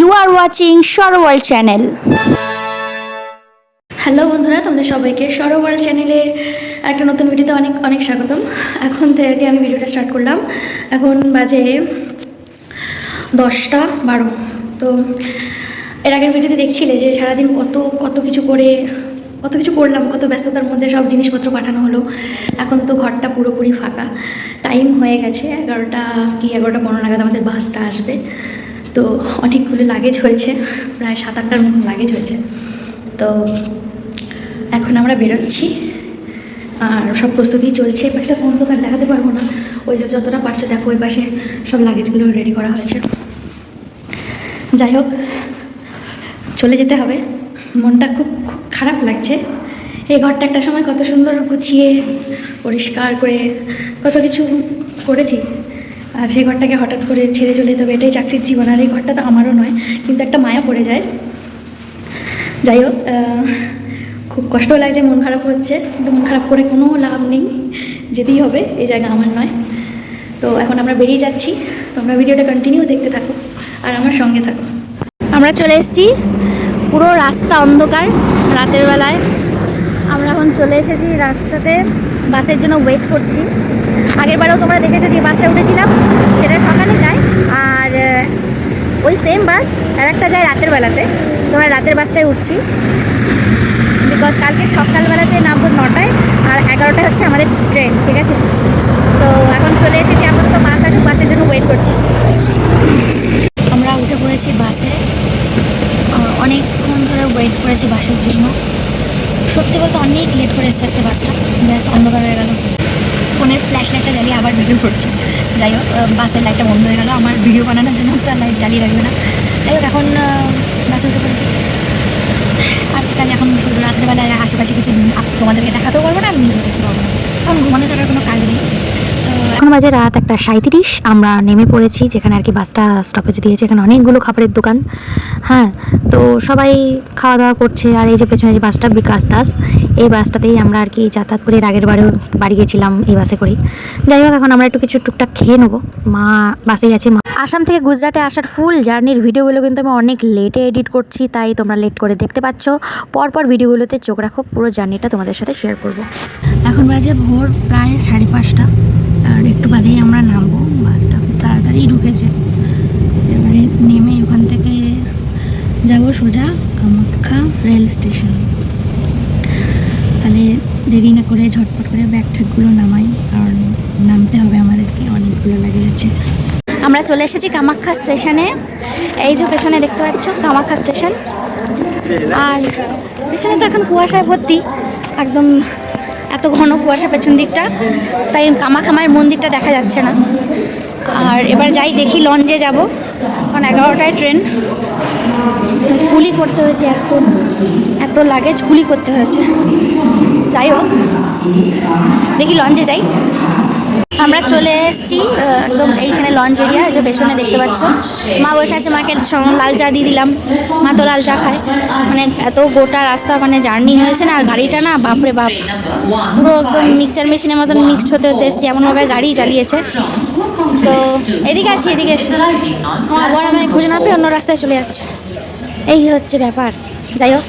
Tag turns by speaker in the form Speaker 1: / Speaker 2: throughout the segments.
Speaker 1: You are watching Shorewall channel
Speaker 2: hello বন্ধুরা, তোমাদের সবাইকে সরোবর চ্যানেলের একটা নতুন ভিডিওতে অনেক অনেক স্বাগতম। এখন থেকে আমি ভিডিওটা স্টার্ট করলাম। এখন বাজে দশটা বারো। তো এর আগের ভিডিওতে দেখছিলে যে সারাদিন কত কত কিছু করে, কত কিছু করলাম, কত ব্যস্ততার মধ্যে সব জিনিসপত্র পাঠানো হলো। এখন তো ঘরটা পুরোপুরি ফাঁকা। টাইম হয়ে গেছে, এগারোটা কি, এগারোটা পনেরো নাগাদ আমাদের বাসটা আসবে। তো অনেকগুলো লাগেজ হয়েছে, প্রায় সাত আটটার মতো লাগেজ হয়েছে। তো এখন আমরা বেরোচ্ছি, আর সব প্রস্তুতি চলছে। এই পাশটা অন্ধকার দেখাতে পারব না, ওই যে যতটা পারছে দেখো, ওই পাশে সব লাগেজগুলো রেডি করা হয়েছে। যাই হোক, চলে যেতে হবে। মনটা খুব খুব খারাপ লাগছে। এই ঘরটা একটা সময় কত সুন্দর গুছিয়ে, পরিষ্কার করে, কত কিছু করেছি। আর সেই ঘরটাকে হঠাৎ করে ছেড়ে চলে যেতে হবে। এটাই চাকরির জীবন, আর এই ঘরটা তো আমারও নয়, কিন্তু একটা মায়া পড়ে যায়। যাই হোক খুব কষ্ট লাগছে, মন খারাপ হচ্ছে, কিন্তু মন খারাপ করে কোনো লাভ নেই। যেতেই হবে, এই জায়গা আমার নয়। তো এখন আমরা বেরিয়ে যাচ্ছি। তোমরা ভিডিওটা কন্টিনিউ দেখতে থাকো, আর আমার সঙ্গে থাকো। আমরা চলে এসেছি পুরো রাস্তা অন্ধকার রাতের বেলায়। আমরা এখন চলে এসেছি রাস্তাতে। বাসের জন্য ওয়েট করছি। আগেরবারেও তোমরা দেখেছ যে বাসটা উঠেছিলাম, সেটা সকালে যায়। আর ওই সেম বাস আর একটা যায় রাতের বেলাতে। তোমরা রাতের বাসটায় উঠছি। বিকজ কালকে সকালবেলাতে নামবো নটায়, আর এগারোটায় হচ্ছে আমাদের ট্রেন ঠিক আছে? তো এখন চলে এসেছি আপাতত বাস আসুক বাসের জন্য ওয়েট করছি। আমরা উঠে পড়েছি বাসে অনেকক্ষণ ধরে ওয়েট করেছি বাসের জন্য। সত্যি বলতে অনেক লেট করে এসেছে আজকে বাসটা ব্যাস, অন্ধকার হয়ে গেল। ফোনের ফ্ল্যাশ লাইটটা জ্বালিয়ে আবার ভিডিও করছি। যাই হোক বাসের লাইটটা বন্ধ হয়ে গেল, আমার ভিডিও বানানোর জন্য তার লাইট জ্বালিয়ে রাখবে না। যাই হোক, এখন বাসে উঠে পড়েছি। আর তাহলে এখন শুধু রাত্রেবেলায় আশেপাশে কিছু তোমাদেরকে দেখাতেও পারব না আমি দেখতে পারব না। কারণ ঘুমানো ছাড়ার কোনো কাজ নেই।
Speaker 3: এখন বাজে রাত একটা সাঁত্রিশ আমরা নেমে পড়েছি যেখানে আর কি বাসটা স্টপেজ দিয়েছে এখানে অনেকগুলো খাবারের দোকান। হ্যাঁ তো সবাই খাওয়া দাওয়া করছে আর এই যে পেছনে যে বাসটা বিকাশ দাস এই বাসটাতেই আমরা আর কি যাতায়াত করে আগের বারেও বাড়ি গেছিলাম এই বাসে করেই। যাই হোক এখন আমরা একটু কিছু টুকটাক খেয়ে নেব। মা বাসেই আছে মা আসাম থেকে গুজরাটে আসার ফুল জার্নির ভিডিওগুলো কিন্তু আমি অনেক লেটে এডিট করছি তাই তোমরা লেট করে দেখতে পাচ্ছ। পরপর ভিডিওগুলোতে চোখ রাখো পুরো জার্নিটা তোমাদের সাথে শেয়ার করব।
Speaker 2: এখন বাজে ভোর প্রায় সাড়ে পাঁচটা। আর একটু বাদেই আমরা নামবো বাসটা খুব তাড়াতাড়ি ঢুকেছে। এবারে নেমে ওখান থেকে যাব সোজা কামাখ্যা রেল স্টেশন তাহলে দেরি না করে ঝটপট করে ব্যাগ ঠ্যাগগুলো নামাই, কারণ নামতে হবে আমাদেরকে, অনেকগুলো লাগে যাচ্ছে আমরা চলে এসেছি কামাখ্যা স্টেশনে এই যে পেছনে দেখতে পাচ্ছ, কামাখ্যা স্টেশন আর পেছনে তো এখন কুয়াশায় ভর্তি, একদম এত ঘন কুয়াশা পেছন দিকটা, তাই কামাখামায়ের মন্দিরটা দেখা যাচ্ছে না। আর এবার যাই দেখি লঞ্চে যাব, কারণ এগারোটায় ট্রেন। কুলি করতে হয়েছে, এত এত লাগেজ কুলি করতে হয়েছে। যাই হোক, দেখি লঞ্চে যাই। আমরা চলে এসেছি একদম এইখানে লঞ্চ এরিয়া যে পেছনে দেখতে পাচ্ছ। মা বসে আছে মাকে লাল চা দিয়ে দিলাম। মা তো লাল চা খায়। মানে এত গোটা রাস্তা মানে জার্নি হয়েছে না, আর গাড়িটা না, বাপরে বাপ। পুরো একদম মিক্সচার মেশিনের মতন মিক্সড হতে হতে এসেছি, এমনভাবে গাড়ি চালিয়েছে। তো এদিকে আছি, এদিকে আমার বড় আমায় খুঁজে না পেয়ে অন্য রাস্তায় চলে যাচ্ছে। এই হচ্ছে ব্যাপার। যাই হোক,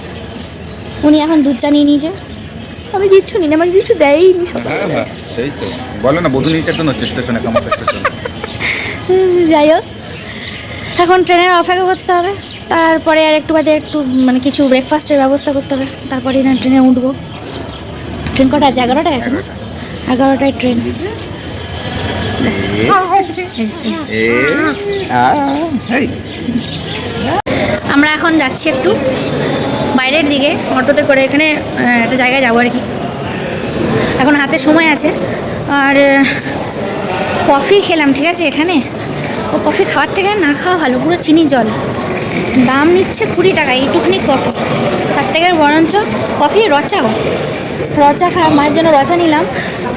Speaker 2: উনি এখন দুধ চা নিয়ে নিয়েছে। আমি কিচ্ছু নিই না, আমাকে কিছু দেয়নি সব
Speaker 4: হ্যাঁ হ্যাঁ সেই তো। বলো না বধূ নির্যাতন হচ্ছে স্টেশনে কামাখ্যা স্টেশনে।
Speaker 2: যাই হোক এখন ট্রেনের অপেক্ষা করতে হবে। তারপরে আর একটু বাদে একটু মানে কিছু ব্রেকফাস্টের ব্যবস্থা করতে হবে। তারপরে না ট্রেনে উঠবো। ট্রেন কটা আছে? এগারোটায় আছে না? এগারোটায় ট্রেন। আমরা এখন যাচ্ছি একটু। বাইরের দিকে অটোতে করে এখানে একটা জায়গায় যাব আর কি। এখন হাতে সময় আছে। আর কফি খেলাম, ঠিক আছে, এখানে? ও কফি খাওয়ার থেকে না খাওয়া ভালো, পুরো চিনি জল। দাম নিচ্ছে কুড়ি টাকা, এইটুকুনি কফি। তার থেকে বরঞ্চ কফি রচাও। রচা খা, মায়ের জন্য রচা নিলাম।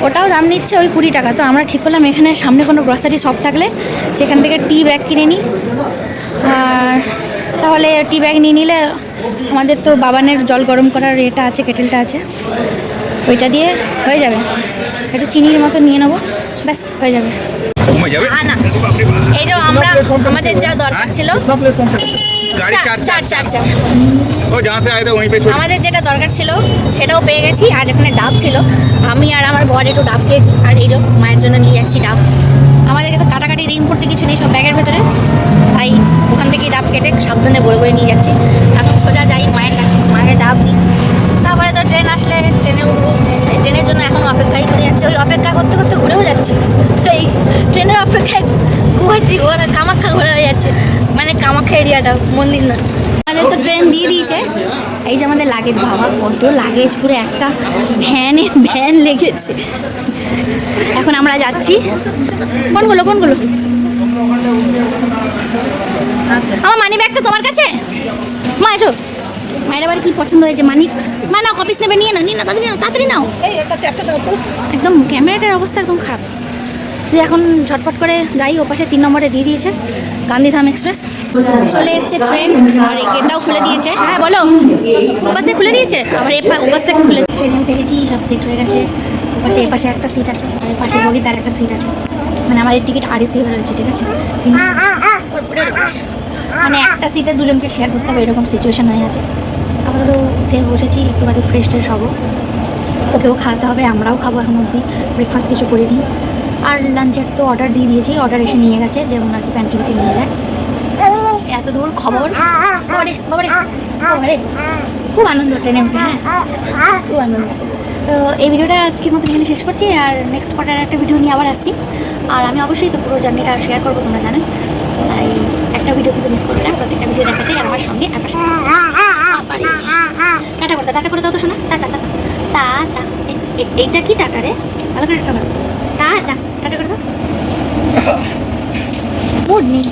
Speaker 2: ওটাও দাম নিচ্ছে ওই কুড়ি টাকা। তো আমরা ঠিক করলাম, এখানে সামনে কোনো গ্রসারি শপ থাকলে সেখান থেকে টি ব্যাগ কিনে নিই আর তাহলে টি ব্যাগ নিয়ে নিলে আমাদের তো বাবানের জল গরম করার এটা আছে কেটেলটা আছে। ওইটা দিয়ে হয়ে যাবে। একটু চিনির মতো নিয়ে নেব। ব্যাস হয়ে যাবে। এই যে আমরা আমাদের যা দরকার ছিল। আমাদের যেটা দরকার ছিল সেটাও পেয়ে গেছি। আর এখানে ডাব ছিল। আমি আর আমার বর একটু ডাব খেয়েছি। আর এই মায়ের জন্য নিয়ে যাচ্ছি ডাব। আমাদেরকে তো কাটাকাটি রিম করতে কিছু নেই সব ব্যাগের ভেতরে। তাই ওখান থেকে ডাব কেটে সাবধানে বয়ে বয়ে নিয়ে যাচ্ছি। এখন সোজা যাই, মায়ের কাছে, মায়ের ডাব নিই তারপরে তো ট্রেন আসলে ট্রেনে উঠবো। ট্রেনের জন্য এখন অপেক্ষাই করে যাচ্ছে। ওই অপেক্ষা করতে করতে ঘুরেও যাচ্ছে। এই ট্রেনের অপেক্ষায় গুয়াহাটি ঘোরা কামাখ্যা ঘোরা হয়ে যাচ্ছে। মানে কামাখ্যা এরিয়াটা, মন্দির না। আমাদের তো ট্রেন দিয়ে দিয়েছে। এই যে আমাদের লাগেজ, বাবা কত লাগেজ, পুরো একটা ভ্যানে, ভ্যান লেগেছে। এখন আমরা যাচ্ছি। কোনগুলো কোনগুলো? আমার মানি ব্যাগটা তোমার কাছে? মা এসো। মায়ের আবার কি পছন্দ হয়েছে মানিক? মা নাও কপিস নেবে নিয়ে না নিয়ে না তাড়াতাড়ি নাও তাড়াতাড়ি নাও। একদম ক্যামেরাটার অবস্থা একদম খারাপ। যে এখন ঝটপট করে যাই ও পাশে তিন নম্বরে দিয়ে দিয়েছে গান্ধীধাম এক্সপ্রেস চলে এসছে ট্রেন আর এই গেটটাও খুলে দিয়েছে। হ্যাঁ বলো। ওপাশ থেকে খুলে দিয়েছে? আবার এপা ওপাশ থেকে খুলে ট্রেনে উঠে গেছি সব সিট হয়ে গেছে। ওপাশে এ পাশে একটা সিট আছে। আর পাশে বগি তার একটা সিট আছে। মানে আমাদের টিকিট আরএসি হয়ে রয়েছে ঠিক আছে? মানে একটা সিটে দুজনকে শেয়ার করতে হবে, এরকম সিচুয়েশন হয়ে আছে আপাতত উঠে বসেছি, একটু বাদে ফ্রেশ ট্রেশ হব। ওকেও খাওয়াতে হবে, আমরাও খাব এখন অবধি। ব্রেকফাস্ট কিছু করিনি। আর লাঞ্চের তো অর্ডার দিয়ে দিয়েছি অর্ডার এসে নিয়ে গেছে, যেমন আর কি প্যান্ট্রি থেকে নিয়ে যায়। এত দূর খবর? খুব আনন্দ ট্রেনে উঠে হ্যাঁ। খুব আনন্দ। তো এই ভিডিওটা আজকের মতো এখানে শেষ করছি, আর নেক্সট কোয়ার্টার একটা ভিডিও নিয়ে আবার আসছি। আর আমি অবশ্যই তো পুরো জার্নিটা শেয়ার করব, তোমরা জানো। তাই একটা ভিডিও কিন্তু মিস করবে না। প্রত্যেকটা ভিডিও দেখা যায় আমার সঙ্গে আমার বাবারে। টাটা বলতে টাটা করে দাও তো শোনা তা তা তা এ- এইটা কি টাটা রে? ভালো করে টাটা টা টাটা করে দাও। মুড নেই।